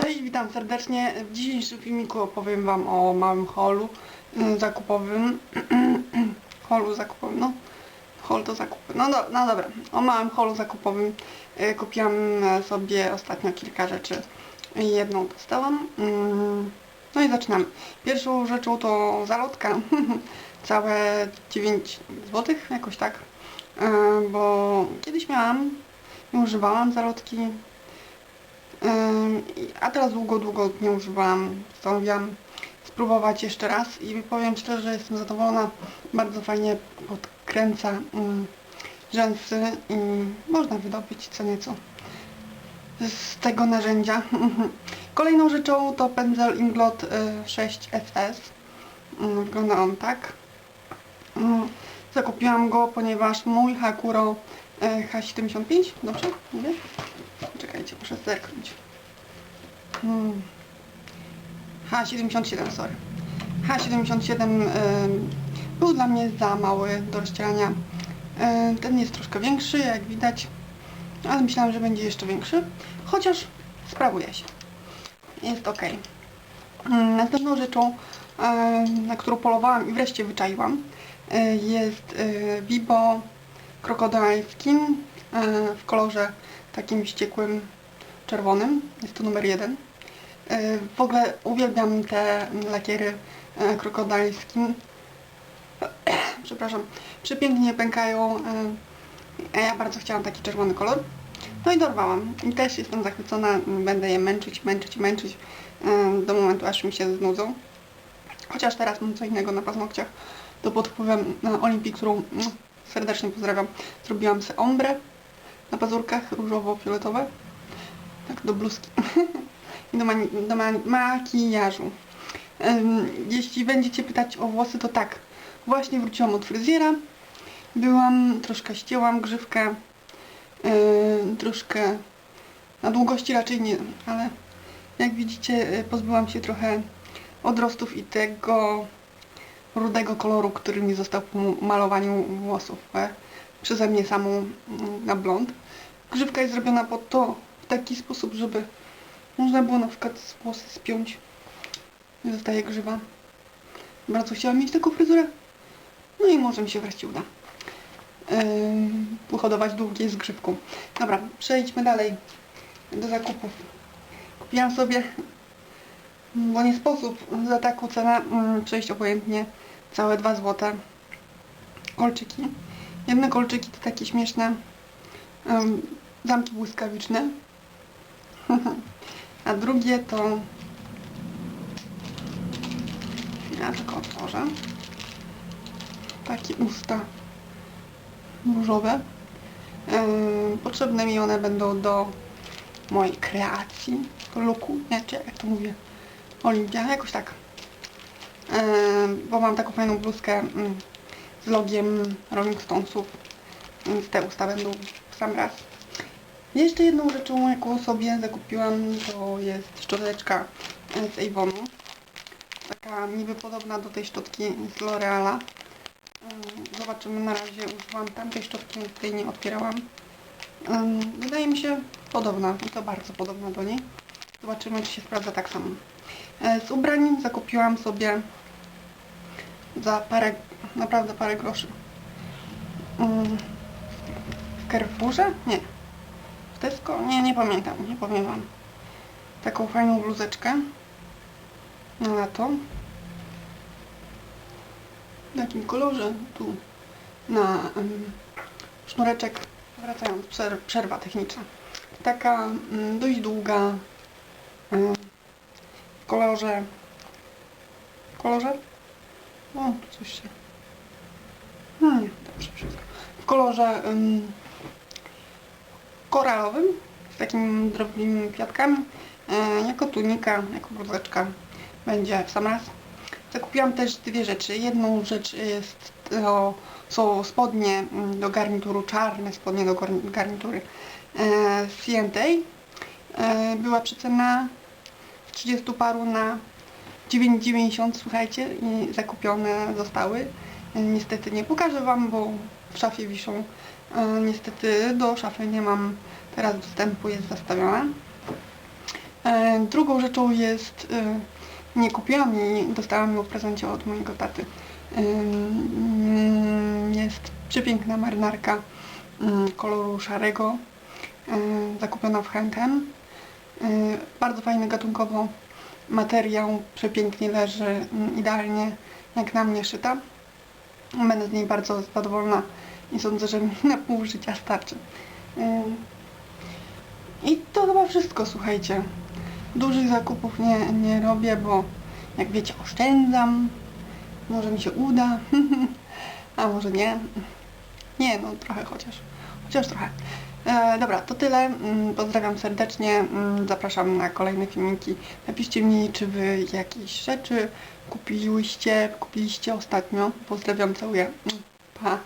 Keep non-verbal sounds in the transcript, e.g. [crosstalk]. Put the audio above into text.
Cześć, witam serdecznie. W dzisiejszym filmiku opowiem Wam o małym holu mm, zakupowym. [clears throat] holu zakupowym, no. Hol to zakupy. No, do, no dobra, o małym holu zakupowym. Y, Kupiłam e, sobie ostatnio kilka rzeczy. Jedną dostałam. Mm, No i zaczynamy. Pierwszą rzeczą to zalotka. [laughs] Całe 9 zł, jakoś tak. E, Bo kiedyś miałam używałam zalotki Ym, i- A teraz długo, długo nie używałam. Postanowiłam spróbować jeszcze raz i powiem szczerze, że jestem zadowolona. Bardzo fajnie podkręca rzęsy i można wydobyć co nieco z tego narzędzia. [laughs] Kolejną rzeczą to pędzel Inglot y, 6SS. Ym, Wygląda on tak. Zakupiłam go, ponieważ mój Hakuro y, H75, dobrze mówię? Czekajcie, muszę zerknąć. Hmm. H77, sorry. H77 ym, był dla mnie za mały do rozcierania. Ym, ten jest troszkę większy, jak widać, ale myślałam, że będzie jeszcze większy, chociaż sprawuje się. Jest ok. Ym, następną rzeczą, ym, na którą polowałam i wreszcie wyczaiłam, y, jest y, Vibo Crocodile Skin w kolorze takim wściekłym czerwonym. Jest to numer jeden. Y, W ogóle uwielbiam te lakiery Crocodile [clears throat] Skin. Przepraszam. Przepięknie pękają. ja bardzo chciałam taki czerwony kolor. No i dorwałam. I też jestem zachwycona. Będę je męczyć, męczyć, męczyć do momentu, aż mi się znudzą. Chociaż teraz mam co innego na paznokciach. To pod wpływem na Olimpii, którą mm, serdecznie pozdrawiam. Zrobiłam sobie ombre na pazurkach różowo-fioletowe. Tak, do bluzki. [laughs] I do, do ma- makijażu. Jeśli będziecie pytać o włosy, to tak. Właśnie wróciłam od fryzjera. Byłam, troszkę ścięłam grzywkę. Yy, troszkę na długości raczej nie, ale jak widzicie, yy, pozbyłam się trochę odrostów i tego rudego koloru, który mi został po malowaniu włosów e, przeze mnie samą mm, na blond. Grzywka jest zrobiona po to w taki sposób, żeby można było na przykład włosy spiąć. I zostaje grzywa. Bardzo chciałam mieć taką fryzurę. No i może mi się wreszcie uda. Ym, uhodować długie z grzywką. Dobra, przejdźmy dalej do zakupów. Kupiłam sobie, bo nie sposób za taką cenę mm, przejść obojętnie całe 2 złote kolczyki. Jedne kolczyki to takie śmieszne em, zamki błyskawiczne, [laughs] a drugie to ja tylko otworzę takie usta różowe. Potrzebne mi one będą do mojej kreacji, looku, nie, jak to mówię, Olimpia, jakoś tak. Em, bo mam taką fajną bluzkę mm, z logiem Rolling Stonesów, więc te usta będą w sam raz. Jeszcze jedną rzeczą, jaką sobie zakupiłam, to jest szczoteczka e, z Avonu. Taka niby podobna do tej szczotki z L'Oreala. Em, Zobaczymy, na razie używam tamtej szczotki, tej nie otwierałam. Wydaje mi się podobna, i to bardzo podobna do niej. Zobaczymy, czy się sprawdza tak samo. E, Z ubrań zakupiłam sobie za parę, naprawdę parę groszy. Mm, W Carrefourze? Nie. W Tesco? Nie, nie pamiętam, nie powiem wam. Taką fajną bluzeczkę na lato. W takim kolorze tu na em, sznureczek, wracając, przer- przerwa techniczna. Taka mm, dość długa w kolorze. W kolorze? O, coś się no nie, dobrze wszystko. W kolorze em, koralowym z takimi drobnymi kwiatkami e, jako tunika, jako bluzeczka będzie w sam raz. Zakupiłam też dwie rzeczy. Jedną rzecz jest to są spodnie mm, do garnituru, czarne spodnie do garni- garnitury e, z C&A e, była przecena 30 paru na 9,90 słuchajcie i zakupione zostały. Niestety nie pokażę Wam, bo w szafie wiszą. E, Niestety do szafy nie mam teraz dostępu jest zastawiona. E, drugą rzeczą jest, e, nie kupiłam jej, dostałam ją w prezencie od mojego taty. Jest przepiękna marynarka ym, koloru szarego, zakupiona w H&M. Yy, Bardzo fajny gatunkowo materiał, przepięknie leży, ym, idealnie jak na mnie szyta. Będę z niej bardzo zadowolona i sądzę, że mi [laughs] na pół życia starczy. Ym, I to chyba wszystko, słuchajcie. Dużych zakupów nie, nie robię, bo jak wiecie, oszczędzam. Może mi się uda, [laughs] a może nie. Nie, no trochę chociaż. Chociaż trochę. E, dobra, to tyle. Mm, Pozdrawiam serdecznie. Mm, Zapraszam na kolejne filmiki. Napiszcie mi, czy wy jakieś rzeczy kupiłyście, kupiliście ostatnio. Pozdrawiam, całuję. Pa.